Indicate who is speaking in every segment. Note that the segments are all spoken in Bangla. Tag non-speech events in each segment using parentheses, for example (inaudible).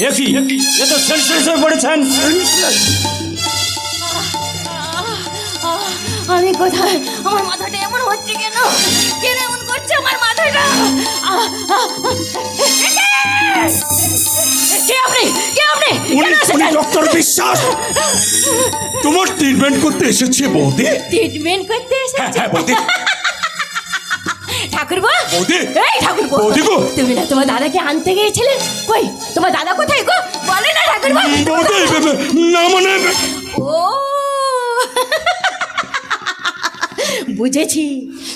Speaker 1: একই এ তো সেন্সলেস হয়ে পড়েছেন।
Speaker 2: আমি কোথায়? আমার মাথাটা এমন হচ্ছে কেন? কেন এমন করছে আমার মাথাটা? আহ, আহ, কে আপনি? কে আপনি?
Speaker 3: উনি উনি ডক্টর বিশ্বাস। তোমার ট্রিটমেন্ট করতে এসেছে বৌদি?
Speaker 2: ট্রিটমেন্ট করতে
Speaker 3: হ্যাঁ
Speaker 2: এসেছেন
Speaker 3: হ্যাঁ বৌদি। বৌদি।
Speaker 2: এই ঠাকুরবা
Speaker 3: বৌদি গো।
Speaker 2: তুমি না তোমার দাদাকে আনতে গিয়েছিলেন কই তোমার দাদা কোথায় গো? বলে না ঠাকুরবা
Speaker 3: বৌদি না মানে
Speaker 2: ও। বুঝেছি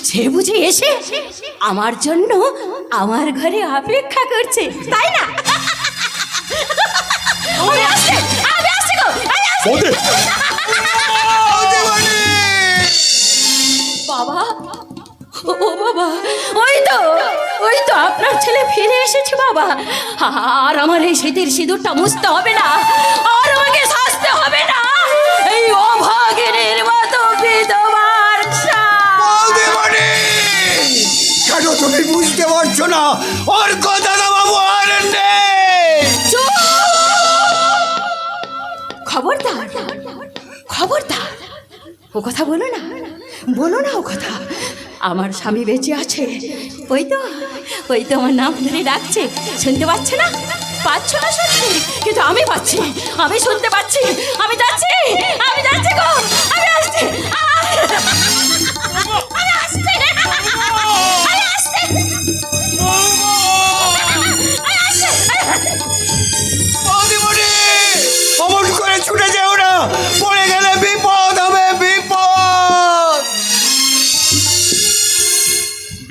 Speaker 2: সে বুঝে এসে আমার জন্য আমার ঘরে অপেক্ষা করছে তাই না? আমি আসছি আমি আসছি গো আমি আসছি। ওই তো আপনার ছেলে ফিরে এসেছে বাবা। আর আমার এই শীতের সিঁদুরটা মুছতে হবে না। আর আমাকে সাজতে হবে না। এই অভাগিনীর মতো বিধবার
Speaker 3: কেন তুমি বুঝতে পারছ না? ওর কথা বাবু আর!
Speaker 2: খবরদার খবরদার। ও কথা বলো না বলো না ও কথা। আমার স্বামী বেঁচে আছে। ওই তো ওই তো আমার নাম ধরে ডাকছে। শুনতে পাচ্ছে না? পাচ্ছ না শুনতে কিন্তু আমি পাচ্ছি। আমি শুনতে পাচ্ছি। আমি যাচ্ছি। আমি যাচ্ছি গো। আমি আসছি।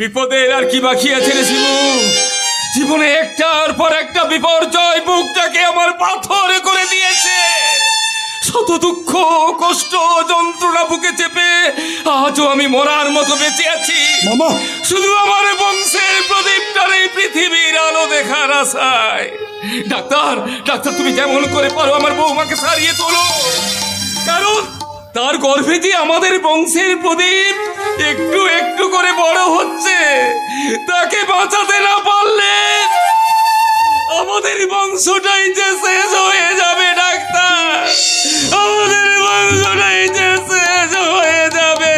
Speaker 4: বিপদের আর কি বাকি আছে রে শিবু জীবনে একটার পর একটা বিপর্যয় বুকটাকে আমার পাথর করে দিয়েছে। শত দুঃখ কষ্ট যন্ত্রণা বুকে চেপে আজও আমি মরার মতো বেঁচে আছি। শুধু আমার বংশের প্রদীপটার এই পৃথিবীর আলো দেখার আশায়। ডাক্তার ডাক্তার তুমি যেমন করে পারো আমার বৌমাকে সারিয়ে তোলো। কারণ তার গর্ভে যে আমাদের বংশের প্রদীপ একটু একটু করে বড় হচ্ছে। তাকে বাঁচাতে না পারলে আমাদের বংশটাই যে শেষ হয়ে যাবে, ডাক্তার। আমাদের বংশটাই যে শেষ হয়ে যাবে।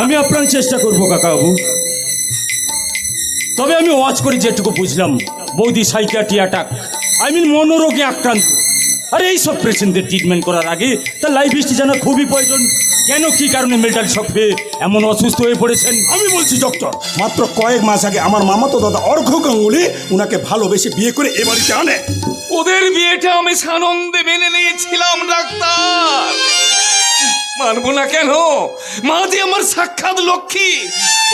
Speaker 1: আমি আপনার চেষ্টা করব, কাকাবাবু। তবে আমি ওয়াচ করি যেটুকু বুঝলাম, বৌদি সাইকিয়াটি অ্যাটাক, আই মিন মনোরোগে আক্রান্ত। আর এই সব পেশেন্টদের ট্রিটমেন্ট করার আগে তার লাইফ হিস্ট্রি জানা খুবই প্রয়োজন। কেন কি কারণে মেন্টাল শক পেয়ে এমন অসুস্থ হয়ে পড়েছেন?
Speaker 5: আমি বলছি ডক্টর মাত্র কয়েক মাস আগে আমার মামাতো দাদা অর্ঘ গাঙ্গুলি উনাকে ভালোবেসে বিয়ে করে এ বাড়িতে আনে।
Speaker 4: ওদের বিয়েটা আমি সানন্দে মেনে নিয়েছিলাম ডাক্তার। মানবো না কেন? মা যে আমার সাক্ষাৎ লক্ষ্মী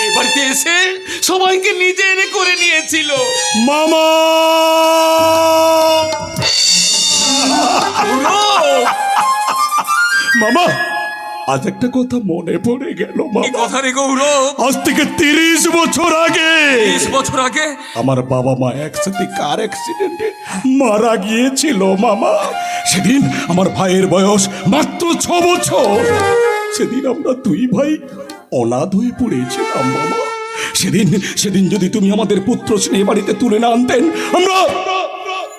Speaker 4: এ বাড়িতে এসে সবাইকে নিজে এনে করে নিয়েছিল।
Speaker 5: মামা! মামা আজ একটা কথা মনে পড়ে গেল
Speaker 4: কথা রে গৌরব?
Speaker 5: আজ থেকে তিরিশ বছর আগে।
Speaker 4: বিশ বছর আগে?
Speaker 5: আমার বাবা মা একসাথে কার অ্যাক্সিডেন্টে মারা গিয়েছিল মামা? সেদিন আমার ভাইয়ের বয়স মাত্র ছ বছর। সেদিন আমরা দুই ভাই অনাথ হয়ে পড়েছিলাম মামা। সেদিন সেদিন যদি তুমি আমাদের পুত্র স্নেহ বাড়িতে তুলে না আনতেন আমরা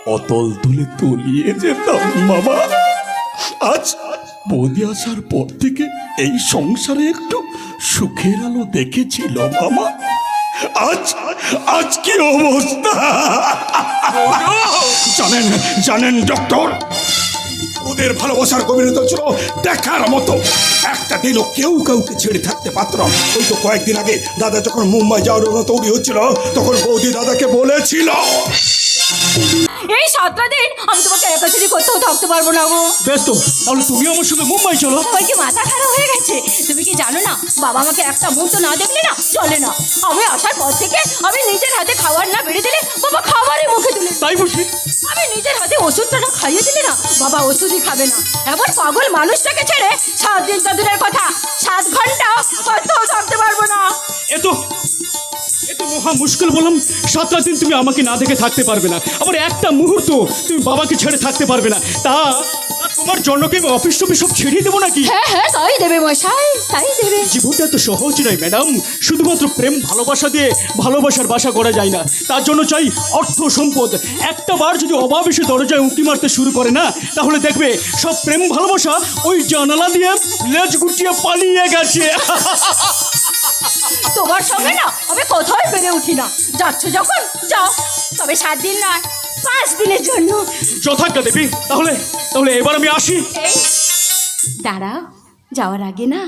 Speaker 5: অতল তুলে তলিয়ে যেতাম, মামা। আজ বৌদি আসার পর থেকে এই সংসারে একটু সুখের আলো দেখেছিল, মামা। আজ আজ কি অবস্থা? জানেন জানেন, ডক্টর, ওদের ভালোবাসার গভীরতা ছিল দেখার মতো। একটা দিনও কেউ কাউকে ছেড়ে থাকতে পারত না। ওই তো কয়েকদিন আগে দাদা যখন মুম্বাই যাওয়ার তৈরি হচ্ছিল, তখন বৌদি দাদাকে বলেছিল।
Speaker 2: এই সাতটা দিন আমি তোমাকে একা ছেড়ে কোথাও থাকতে পারব না গো।
Speaker 1: বেশ তো তাহলে তুমি আমার সঙ্গে মুম্বাই চলো।
Speaker 2: তোমার কি মাথা খারাপ হয়ে গেছে? তুমি কি জানো না বাবা আমাকে একটা মুহূর্ত না দেখলে না চলে না। আমি আসার পর থেকে আমি নিজের হাতে খাবার না বেড়ে দিলে বাবা খাবারই মুখে তুলে
Speaker 1: তাই বুঝি
Speaker 2: আমি নিজের হাতে ওষুধটা না খাইয়ে দিলে না বাবা ওষুধই খাবে না। এমন পাগল মানুষটাকে ছেড়ে সাত দিন তো দূরের কথা সাত ঘণ্টা কোথাও থাকতে পারব না।
Speaker 1: এ তো এ তো মহা মুশকিল বললাম সাতটা দিন তুমি আমাকে না দেখে থাকতে পারবে না। আবার একটা মুহূর্ত তুমি বাবাকে ছেড়ে থাকতে পারবে না। তা তোমার জন্য কি আমি অফিস টফিস সব ছেড়ে দেবো নাকি?
Speaker 2: হ্যাঁ হ্যাঁ তাই দেবে মশাই তাই দেবে।
Speaker 1: জীবনটা তো সহজ নয় ম্যাডাম। শুধুমাত্র প্রেম ভালোবাসা দিয়ে ভালোবাসার বাসা করা যায় না। তার জন্য চাই অর্থ সম্পদ। একটা বার যদি অভাব এসে দরজায় উঁকি মারতে শুরু করে না তাহলে দেখবে সব প্রেম ভালোবাসা ওই জানালা দিয়ে লেজ গুটিয়ে পালিয়ে গেছে। (laughs)
Speaker 2: তোমার সঙ্গে না আমি কোথাও পেরে উঠি না? যাচ্ছ যখন যাও। তবে সাত দিন নয় পাঁচ দিনের জন্য।
Speaker 1: যথাজ্ঞা দেবী তাহলে তাহলে এবার আমি আসি।
Speaker 2: দাঁড়াও যাওয়ার আগে না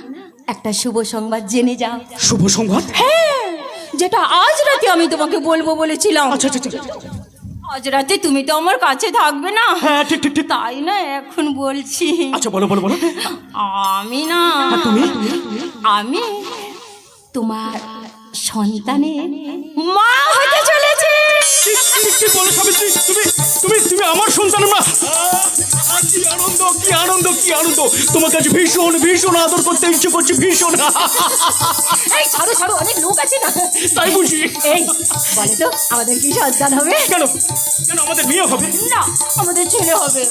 Speaker 2: একটা শুভ সংবাদ জেনে যাও।
Speaker 1: শুভ সংবাদ?
Speaker 2: হ্যাঁ যেটা আজ রাতে আমি তোমাকে বলব বলেছিলাম।
Speaker 1: আচ্ছা আচ্ছা আচ্ছা।
Speaker 2: আজ রাতে তুমি তো আমার কাছে থাকবে না।
Speaker 1: হ্যাঁ ঠিক ঠিক ঠিক।
Speaker 2: তাই না এখন বলছি?
Speaker 1: আচ্ছা বলো বলো বলো।
Speaker 2: আমি না
Speaker 1: তুমি?
Speaker 2: আমি তোমার সন্তানের মা হতে চলেছি।
Speaker 1: কি- বলো সাবিত্রী তুমি তুমি তুমি আমার সন্তানের মা? কি আনন্দ কি আনন্দ কি আনন্দ। তোমার কাছে ভীষণ ভীষণ আদর করতে ইচ্ছে করছে ভীষণ। (laughs)
Speaker 2: এই ছাড়ো ছাড়ো অনেক লোক আছে না?
Speaker 1: তাই বুঝি।
Speaker 2: এই বলে তো আমাদের কি সন্তান হবে?
Speaker 1: কেন? কেন আমাদের মেয়ে হবে?
Speaker 2: না আমাদের ছেলে হবে।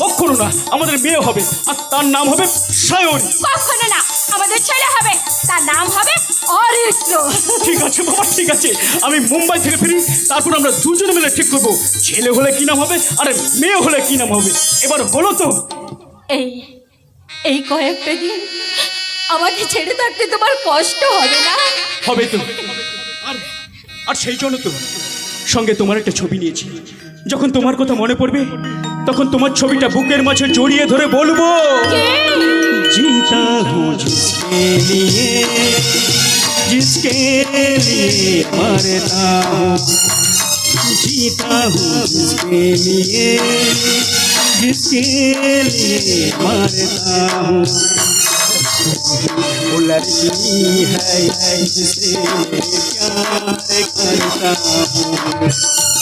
Speaker 1: কখনো না আমাদের মেয়ে হবে। আর তার নাম হবে সায়ন।
Speaker 2: কখনো না আমাদের ছেলে হবে। তার নাম হবে অরিত্র।
Speaker 1: ঠিক আছে বাবা ঠিক আছে। আমি মুম্বাই থেকে ফিরি তারপর আমরা দুজনে মিলে ঠিক করব। ছেলে হলে কি নাম হবে আর মেয়ে হলে কি নাম হবে? এবার বলো তো।
Speaker 2: এই এই কয়েকটা দিন আমাকে ছেড়ে থাকতে তোমার কষ্ট হবে না?
Speaker 1: হবে তো। আর আর সেই জন্য তো সঙ্গে তোমার একটা ছবি নিয়েছি। যখন তোমার কথা মনে পড়বে তখন তোমার ছবিটা বুকের মাঝে জড়িয়ে ধরে বলব। जीता हूँ जिसके लिए जिसके लिए मरता हूँ। जीता हूँ जिसके लिए जिसके लिए मरता हूँ। लड़की है जिसे प्यार करता हूँ।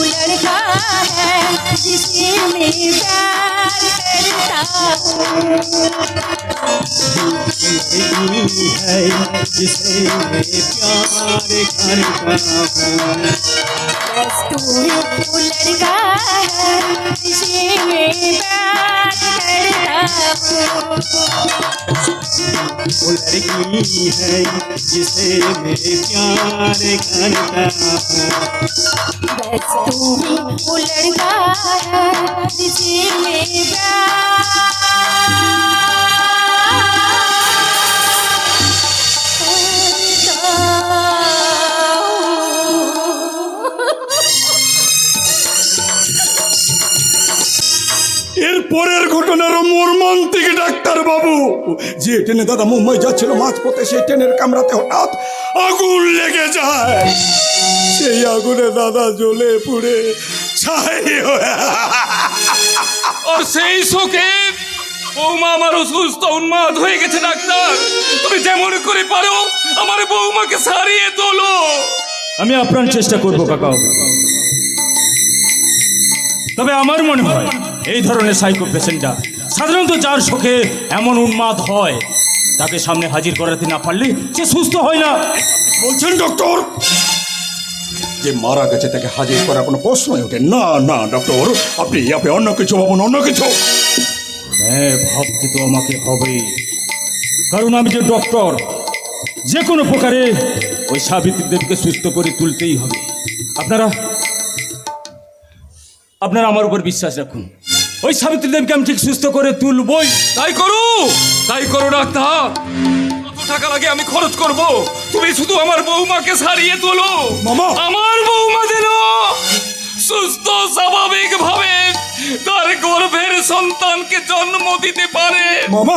Speaker 1: लड़का है जिसे मैं प्यार करता हूँ।
Speaker 2: ज़िंदगी है जिसे प्यार करता हूँ कस्तूरी फूल लड़की है जिसे मैं प्यार करता हूँ। बस तू लड़का जिसे मैं प्यार
Speaker 5: এর পরের ঘটনার মর্মান্তিক ডাক্তার বাবু যে ট্রেনে দাদা মুম্বাই যাচ্ছিল মাঝপথে সেই ট্রেনের কামরাতে হঠাৎ আগুন লেগে যায়। সেই আগুনে দাদা জ্বলে পুড়ে ছাই
Speaker 4: আর সেই শোকে বৌমা আমার অসুস্থ উন্মাদ হয়ে গেছে ডাক্তার। তুমি যেমন করে পারো আমার বৌমাকে সারিয়ে তোলো।
Speaker 1: আমি আপ্রাণ চেষ্টা করব কাকা তবে আমার মনে হয় এই ধরনের সাইকো পেশেন্টটা সাধারণত যার শোকে এমন উন্মাদ হয় তাকে সামনে হাজির করাতে না পারলে সে সুস্থ হয় না।
Speaker 5: বলছেন ডক্টর যে মারা গেছে তাকে হাজির করার কোনো প্রশ্নই ওঠে। না না ডক্টর আপনি আপনি অন্য কিছু ভাবুন অন্য কিছু।
Speaker 1: হ্যাঁ ভাবতে তো আমাকে হবেই। কারণ আমি যে ডক্টর যে কোনো প্রকারে ওই সাবিত্রী দেবকে সুস্থ করে তুলতেই হবে। আপনারা আপনারা আমার উপর বিশ্বাস রাখুন। ওই সাবিত্রী দেবকে আমি ঠিক সুস্থ করে তুলবই।
Speaker 4: তাই করো তাই করো ডাক্তার। টাকা লাগে আমি খরচ করব? তুমি শুধু আমার বৌমাকে সারিয়ে তোলো।
Speaker 5: মামা।
Speaker 4: আমার বৌমা যেন সুস্থ স্বাভাবিক ভাবে তার গর্ভের সন্তানকে জন্ম দিতে পারে।
Speaker 5: মামা।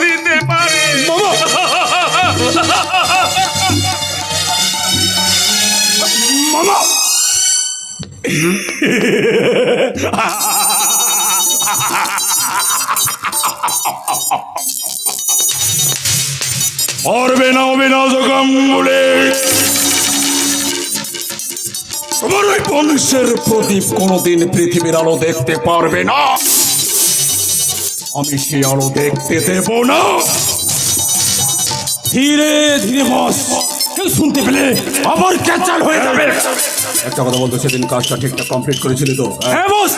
Speaker 4: দিতে পারে।
Speaker 5: মামা। মামা। (laughs) পারবে না অবিনাশ গাঙ্গুলি তোমার ওই বংশের প্রদীপ কোনোদিন পৃথিবীর আলো দেখতে পারবে না আমি সে আলো দেখতে দেব না
Speaker 6: ধীরে ধীরে বস কেউ শুনতে পেলে আবার ক্যাচাল হয়ে যাবে
Speaker 5: একটা কথা বলতো সেদিন কাজটা ঠিকঠাক কমপ্লিট করেছিলি তো? হ্যাঁ
Speaker 6: বস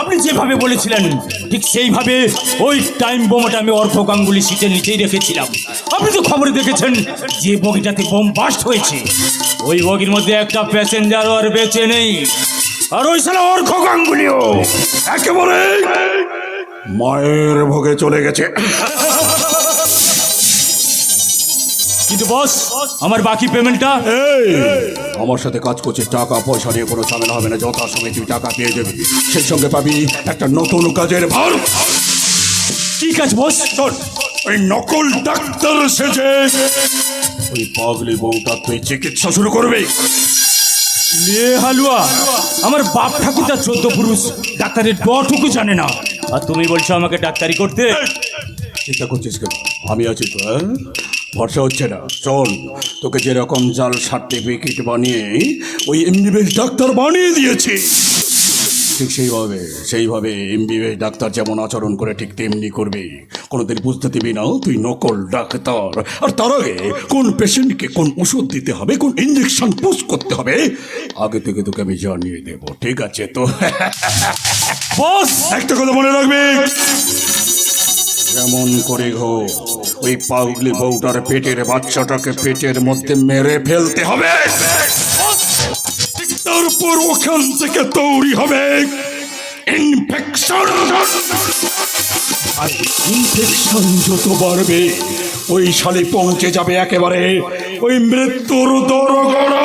Speaker 6: আপনি যেভাবে বলেছিলেন, ঠিক সেইভাবে ওই টাইম বোমাটা আমি অর্থ গাঙ্গুলি সিটের নিচেই রেখেছিলাম। আপনি তো খবরে দেখেছেন যে বগিটাতে বোম বাস্ট হয়েছে। ওই বগির মধ্যে একটা প্যাসেঞ্জারও আর বেঁচে নেই। আর ওই সালা অর্থ গাঙ্গুলিও।
Speaker 5: একেবারে মায়ের ভোগে চলে গেছে।
Speaker 6: কিন্তু বস আমার বাকি পেমেন্টটা
Speaker 5: এই, আমার সাথে কাজ করছিস টাকা পয়সা নিয়ে কোনো ঝামেলা হবে না যথা সময় তুই টাকা পেয়ে যাবি। সেই সঙ্গে পাবি একটা নতুন কাজের ভার।
Speaker 6: কি কাজ বস
Speaker 5: শোন, ওই নকল ডাক্তার সেজে ওই পাগলি বউটা তুই চিকিৎসা শুরু করবে।
Speaker 6: লে হালুয়া আমার বাপ ঠাকুরটা চোদ্দ পুরুষ ডাক্তারের ডটুকু জানে না। আর তুমি বলছো আমাকে ডাক্তারি করতে?
Speaker 5: চিন্তা করছিস কেন? আমি আছি তো হ্যাঁ? ভরসা হচ্ছে না। শোন, তোকে যেরকম জাল সার্টিফিকেট বানিয়ে ওই এমবিবিএস ডাক্তার বানিয়ে দিয়েছি। ঠিক সেইভাবে সেইভাবে এমবিবিএস ডাক্তার যেমন আচরণ করে, ঠিক তেমনি করবে। কোনোদিন বুঝতে দিবি না, তুই নকল ডাক্তার। আর তার আগে কোন পেশেন্টকে কোন ওষুধ দিতে হবে, কোন ইঞ্জেকশন পুশ করতে হবে, আগে থেকে তোকে আমি জানিয়ে দেবো, ঠিক আছে তো? (laughs) একটা কথা মনে রাখবি। যেমন করে হো ওই পাগলি বউটার পেটের বাচ্চাটাকে পেটের মধ্যে মেরে ফেলতে হবে। তারপর ওখান থেকে তৈরি হবে। ইনফেকশন আর ইনফেকশন যত বাড়বে, ওই শালি পৌঁছে যাবে একেবারে। ওই মৃত্যুর দরগড়।